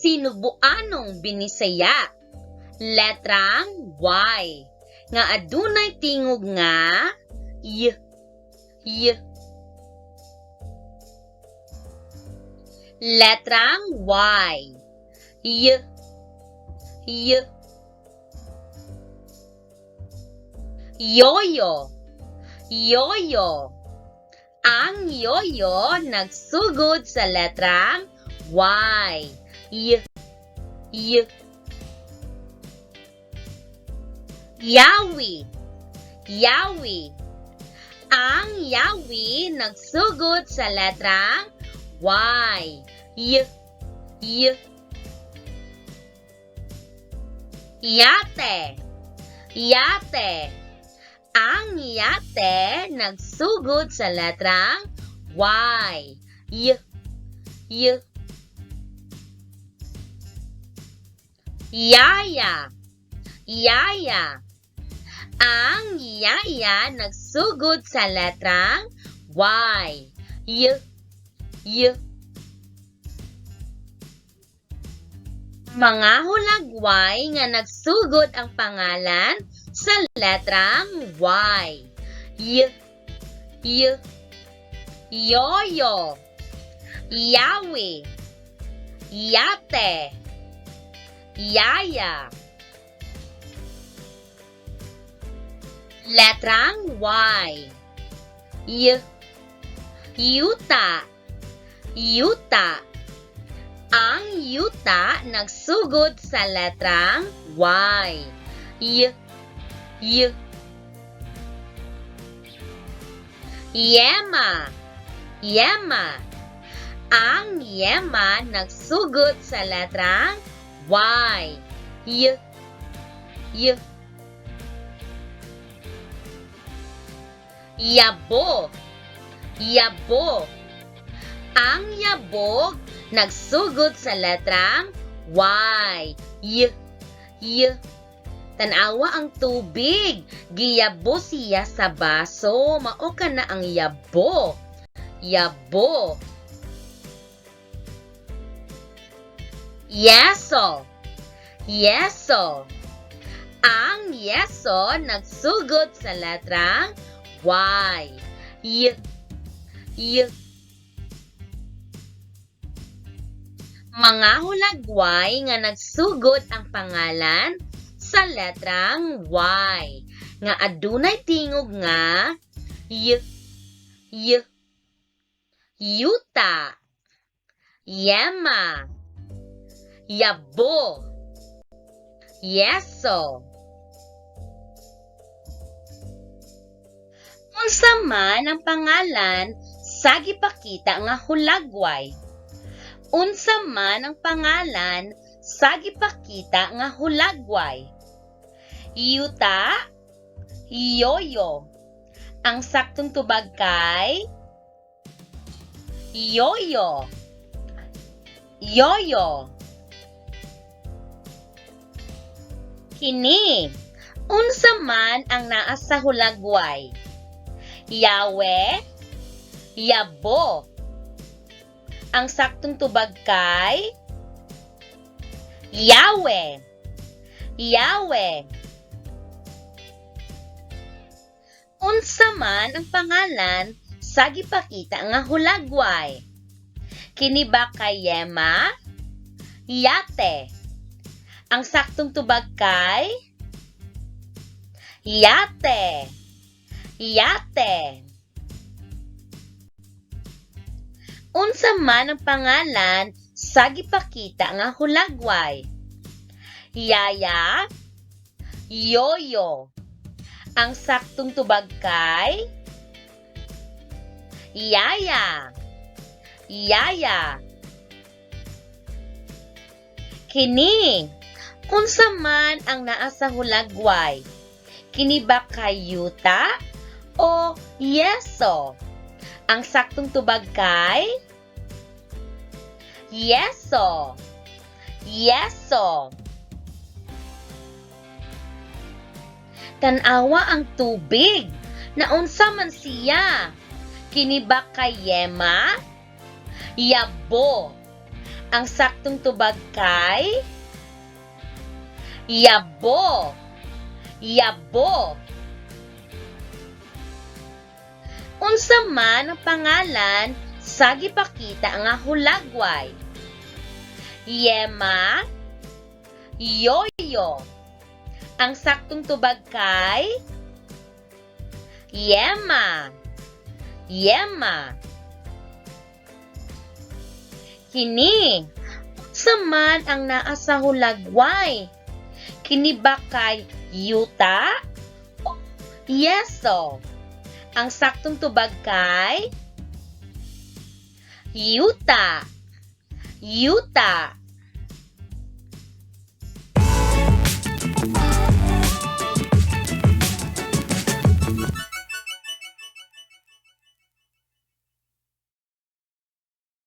sinubuanong binisaya. Letrang Y. Nga adunay tingog nga Y. Y. Letrang Y. Y. Y. Yoyo. Yoyo. Ang yoyo nagsugod sa letrang Y. Y. Y. Yawi. Yawi. Ang yawi nagsugod sa letrang Y. Y. Y. Yate. Yate. Ang yate nagsugod sa letrang Y. Y. Y. Yaya. Yaya. Ang yaya nagsugod sa letrang Y. Y. Y. Mga hulagway nga nagsugod ang pangalan sa letrang Y. Y. Y. Yoyo. Yawi. Yate. Yaya. Letrang Y. Y. Yuta. Yuta. Ang yuta nagsugod sa letrang Y. Y. Y. Yema. Yema. Ang yema nagsugod sa letrang Y. Y. Y. Yabo. Yabo. Ang yabog nagsugod sa letrang Y. Y. Y. Tanawa ang tubig. Giyabo siya sa baso. Mao ka na ang yabo. Yabo. Yeso. Yeso. Ang yeso nagsugod sa letrang Y. Y. Y. Mga hulagway nga nagsugod ang pangalan sa letrang Y. Nga adunay tingog nga Y. Y. Yuta. Yema. Yabo. Yeso. Unsa man ang pangalan sa gipakita nga hulagway? Unsa man ang pangalan sa gipakita nga hulagway? Yuta, yoyo. Ang saktong tubag kay yoyo. Yoyo. Kini, unsa man ang naa sa hulagway? Yawe, Yabo. Ang saktong tubag kay Yawe. Yawe. Unsa man ang pangalan sa gipakita nga hulagway? Kini ba kay Yema? Yate. Ang saktong tubag kay Yate. Yate. Unsa man ang pangalan sa gipakita nga hulagway? Yaya, Yoyo. Ang saktong tubag kay Yaya. Yaya. Kini, unsa man ang naa sa hulagway? Kini ba kay Yuta o Yeso? Ang saktong tubag kay Yeso. Yeso. Tanawa ang tubig. Naunsa man siya. Kini ba kay Yema? Yabo. Ang saktong tubag kay Yabo. Yabo. Unsa man ang pangalan sa gipakita nga hulagway? Yema. Yoyo. Ang saktong tubag kay Yema. Yema. Kini. Unsa man ang naa sa hulagway? Kini ba kay yuta? O yeso. Ang saktong tubag kay yuta. Yuta.